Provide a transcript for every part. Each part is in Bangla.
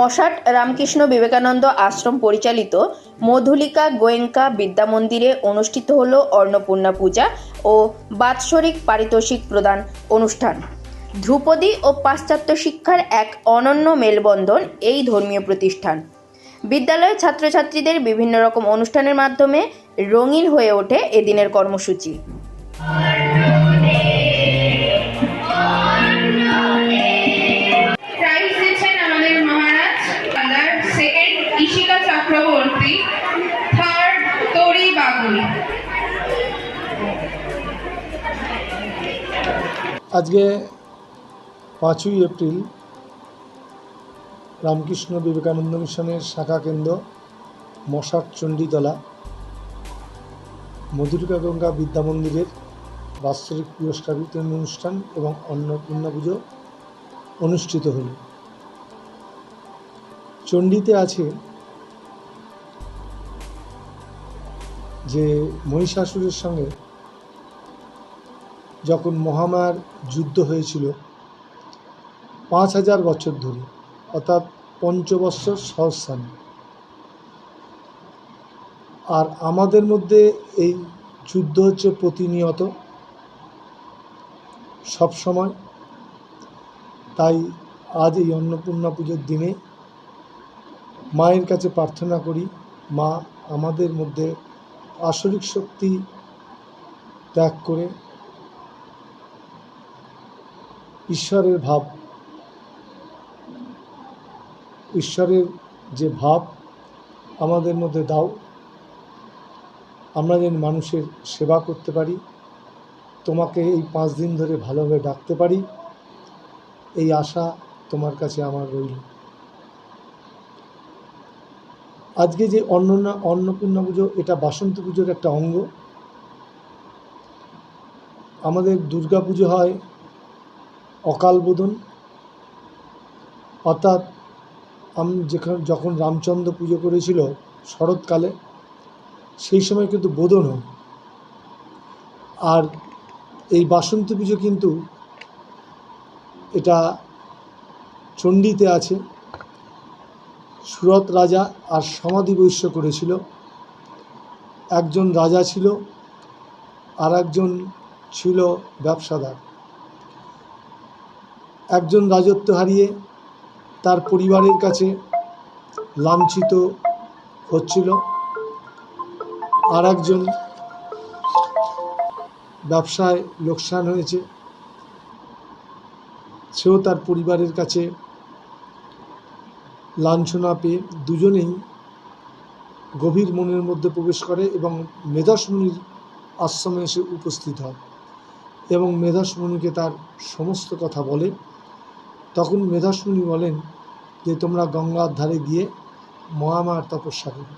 মশাট রামকৃষ্ণ বিবেকানন্দ আশ্রম পরিচালিত মধুলিকা গোয়েঙ্কা বিদ্যা মন্দিরে অনুষ্ঠিত হল অন্নপূর্ণা পূজা ও বাৎসরিক পারিতোষিক প্রদান অনুষ্ঠান। ধ্রুপদী ও পাশ্চাত্য শিক্ষার এক অনন্য মেলবন্ধন এই ধর্মীয় প্রতিষ্ঠান। বিদ্যালয়ের ছাত্রছাত্রীদের বিভিন্ন রকম অনুষ্ঠানের মাধ্যমে রঙিন হয়ে ওঠে এদিনের কর্মসূচি। আজকে পাঁচই এপ্রিল রামকৃষ্ণ বিবেকানন্দ মিশনের শাখা কেন্দ্র মশার চণ্ডীতলা মধুরিকা গঙ্গা বিদ্যা মন্দিরের বাৎসরিক পুরস্কার বিতরণ অনুষ্ঠান এবং অন্নপূর্ণা পুজো অনুষ্ঠিত হল। চণ্ডীতে আছে যে মহিষাসুরের সঙ্গে যখন মহামায়ার যুদ্ধ হয়েছিল পাঁচ হাজার বছর ধরে, অর্থাৎ পঞ্চবৎসর সহস্রান আর আমাদের মধ্যে এই যুদ্ধ হচ্ছে প্রতিনিয়ত, সব সময়। তাই আজ এই অন্নপূর্ণা পুজোর দিনে মায়ের কাছে প্রার্থনা করি, মা আমাদের মধ্যে আসরিক শক্তি ত্যাগ করে ঈশ্বরের ভাব। ঈশ্বরের যে ভাব আমাদের মধ্যে দাও। আমরা যেন মানুষের সেবা করতে পারি। তোমাকে এই পাঁচ দিন ধরে ভালোভাবে ডাকতে পারি। এই আশা তোমার কাছে আমার রইল। আজকে যে অন্ননা, অন্নপূর্ণা পুজো, এটা বাসন্তী পুজোর একটা অঙ্গ। আমাদের দুর্গা পুজো হয় অকাল বোধন। অর্থাৎ আমি যেখানে যখন রামচন্দ্র পুজো করেছিল শরৎকালে, সেই সময় কিন্তু বোধন হয়। আর এই বাসন্তী পুজো কিন্তু এটা চণ্ডীতে আছে। সুরত রাজা আর সমাধি বৈশ্য করেছিল। একজন রাজা ছিল আর একজন ছিল ব্যবসাদার। একজন রাজত্ব হারিয়ে তার পরিবারের কাছে লাঞ্ছিত হচ্ছিল। আর একজন ব্যবসায় লোকসান হয়েছে। সেও তার পরিবারের কাছে লাঞ্ছনা পেয়ে দুজনেই গভীর মনের মধ্যে প্রবেশ করে এবং মেধাসমুনির আশ্রমে এসে উপস্থিত হয় এবং মেধাসমুনিকে তার সমস্ত কথা বলে। তখন মেধাসমুনি বলেন যে, তোমরা গঙ্গার ধারে গিয়ে মহামায়ার তপস্যা করো।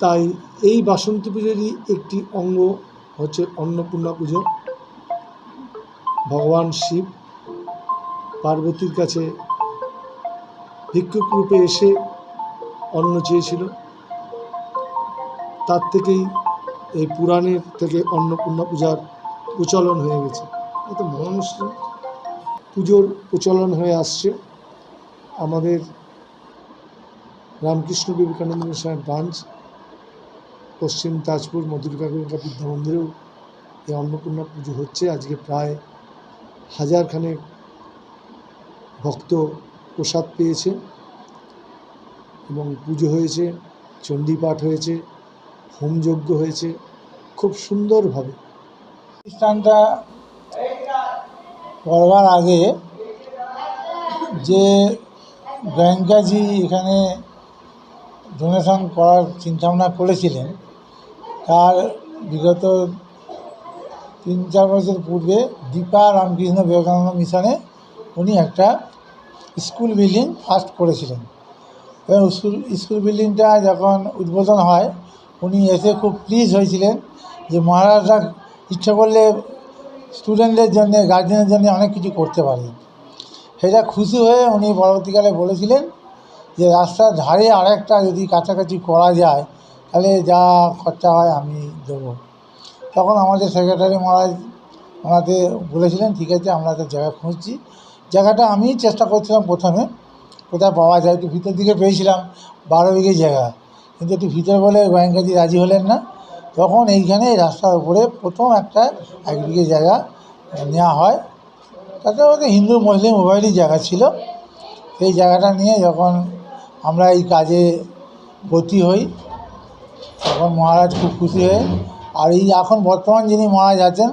তাই এই বাসন্তী পুজোরই একটি অঙ্গ হচ্ছে অন্নপূর্ণা পুজো। ভগবান শিব পার্বতীর কাছে ভিক্ষুক রূপে এসে অন্ন চেয়েছিল। তার থেকেই এই পুরাণের থেকে অন্নপূর্ণা পূজার প্রচলন হয়ে গেছে। এত মহানুষ্ঠান পুজোর প্রচলন হয়ে আসছে। আমাদের রামকৃষ্ণ বিবেকানন্দ মিশনের ব্রাঞ্চ, পশ্চিম তাজপুর মধুরিকা গঙ্গা বিদ্যা মন্দিরেও এই অন্নপূর্ণা পুজো হচ্ছে। আজকে প্রায় হাজারখানেক ভক্ত প্রসাদ পেয়েছে এবং পুজো হয়েছে, চণ্ডীপাঠ হয়েছে, হোমযজ্ঞ হয়েছে, খুব সুন্দরভাবে। প্রতিষ্ঠানটা করবার আগে যে ব্যাংকাজি এখানে ডোনেশন করার চিন্তাভাবনা করেছিলেন, তার বিগত তিন চার বছর পূর্বে দীপা রামকৃষ্ণ বিবেকানন্দ মিশনে উনি একটা স্কুল বিল্ডিং ফার্স্ট করেছিলেন। এবং স্কুল স্কুল বিল্ডিংটা যখন উদ্বোধন হয়, উনি এসে খুব প্লিজ হয়েছিলেন যে মহারাজরা ইচ্ছা করলে স্টুডেন্টদের জন্য গার্জেনের জন্য অনেক কিছু করতে পারে। সেটা খুশি হয়ে উনি পরবর্তীকালে বলেছিলেন যে, রাস্তার ধারে আরেকটা যদি কাছাকাছি করা যায়, তাহলে যা খরচা হয় আমি দেবো। তখন আমাদের সেক্রেটারি মহারাজ ওনাকে বলেছিলেন, ঠিক আছে, আমরা তো জায়গা খুঁজছি। জায়গাটা আমি চেষ্টা করছিলাম প্রথমে। কোথায় পাওয়া যায়, একটু ভিতর দিকে পেয়েছিলাম, বারো বিঘে জায়গা। কিন্তু একটু ভিতর বলে গোয়েঙ্কাজি রাজি হলেন না। তখন এইখানে এই রাস্তার উপরে প্রথম একটা এক বিঘে জায়গা নেওয়া হয়। তাতে ওদের হিন্দু, মুসলিম উভয়েরই জায়গা ছিল। সেই জায়গাটা নিয়ে যখন আমরা এই কাজে ভর্তি হই, তখন মহারাজ খুব খুশি হয়ে, আর এই এখন বর্তমান যিনি মহারাজ আছেন,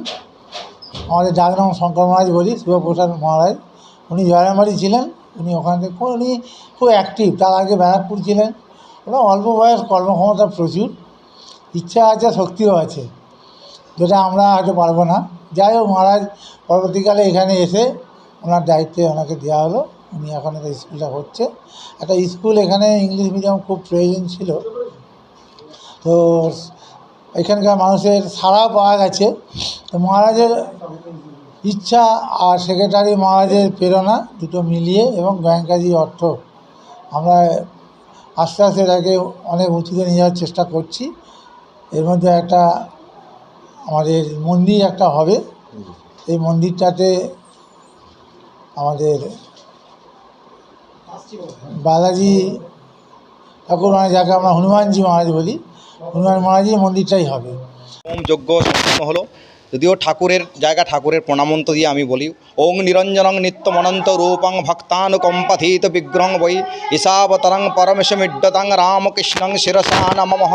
আমাদের ডাকনাম শঙ্কর মহারাজ বলি, শিবপ্রসাদ মহারাজ, উনি জয়রামবাড়ি ছিলেন, উনি ওখান থেকে, উনি খুব অ্যাক্টিভ তার আগে ব্যারাকপুর ছিলেন। ওরা অল্প বয়স কর্মক্ষমতা প্রচুর। ইচ্ছা আছে, শক্তিও আছে। যেটা আমরা হয়তো পারব না। যাই হোক, মহারাজ পরবর্তীকালে এখানে এসে ওনার দায়িত্বে ওনাকে দেওয়া হলো। উনি এখন একটা স্কুলটা হচ্ছে একটা স্কুল এখানে ইংলিশ মিডিয়াম খুব প্রয়োজন ছিল। তো এখানকার মানুষের সাড়াও পাওয়া গেছে। তো মহারাজের ইচ্ছা আর সেক্রেটারি মহারাজের প্রেরণা দুটো মিলিয়ে এবং ব্যাংকাজি অর্থ। আমরা আস্তে আস্তে এটাকে অনেক উঁচুতে নিয়ে যাওয়ার চেষ্টা করছি। এর মধ্যে একটা আমাদের মন্দির একটা হবে। এই মন্দিরটাতে আমাদের বালাজি ঠাকুর মানে যাকে আমরা হনুমানজি মহারাজ বলি, হনুমান মহারাজের মন্দিরটাই হবে। যোগ্য হলো। যদিও ঠাকুরের জায়গা ঠাকুরের প্রণামন্ত দিয়ে আমি বলি, ওং নিরঞ্জনং নিত্যমনন্ত রূপং ভক্তানুকম্পথিত বিগ্রহং বৈ ঈশাবতরং পরমেশমিড্ডতং রামকৃষ্ণং শিরসা নমঃ।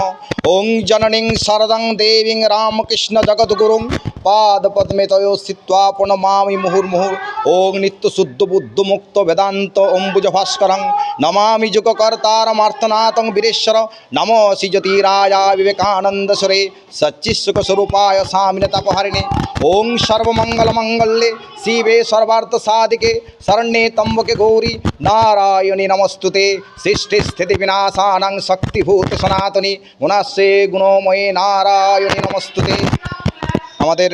ওং জননীং শরদং দেবীং রামকৃষ্ণ জগদ্গুরুং পাদপদ্মে তয় স্থিত্বা প্রণমামি মুহুর্মুহুর ওং নিত্যশুদ্ধ বুদ্ধমুক্ত বেদান্ত অম্বুজ ভাস্করং নমামি যুগকর্তারমার্থনাথং বীরেশ্বর নম শ্রীজ্যোতিরায়া বিবেকানন্দ সুরে সচ্চিৎসুখস্বরূপায় স্বামিনে তপহারিণে ওং সর্বমঙ্গলমঙ্গলে শিবে সর্বার্থসাধিকে শরণ্যে তম্বকে গৌরী নারায়ণী নমস্তুতে সৃষ্টি স্থিতি বিনাশানাং শক্তিভূত সনাতনী গুণাশ্রে গুণময়ে নারায়ণী নমস্তুতে আমাদের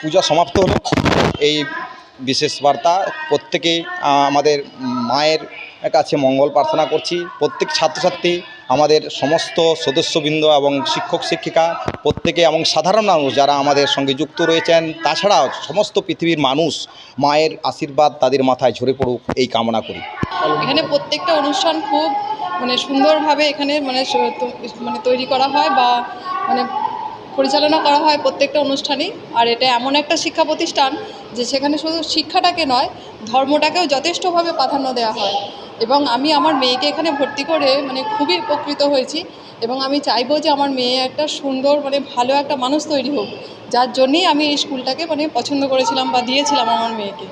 পূজা সমাপ্ত হলো। এই বিশেষ বার্তা প্রত্যেকে আমাদের মায়ের কাছে মঙ্গল প্রার্থনা করছি। প্রত্যেক ছাত্রছাত্রী, আমাদের সমস্ত সদস্যবৃন্দ এবং শিক্ষক, শিক্ষিকা, প্রত্যেকে এবং সাধারণ মানুষ যারা আমাদের সঙ্গে যুক্ত রয়েছেন, তাছাড়াও সমস্ত পৃথিবীর মানুষ মায়ের আশীর্বাদ তাদের মাথায় ঝরে পড়ুক, এই কামনা করি। এখানে প্রত্যেকটা অনুষ্ঠান খুব মানে সুন্দরভাবে এখানে মানে মানে তৈরি করা হয় বা মানে পরিচালনা করা হয় প্রত্যেকটা অনুষ্ঠানই। আর এটা এমন একটা শিক্ষা প্রতিষ্ঠান যে সেখানে শুধু শিক্ষাটাকে নয়, ধর্মটাকেও যথেষ্টভাবে প্রাধান্য দেওয়া হয়। এবং আমি আমার মেয়েকে এখানে ভর্তি করে মানে খুবই উপকৃত হয়েছি। এবং আমি চাইব যে আমার মেয়ে একটা সুন্দর মানে ভালো একটা মানুষ তৈরি হোক। যার জন্যেই আমি এই স্কুলটাকে মানে পছন্দ করেছিলাম বা দিয়েছিলাম আমার মেয়েকে।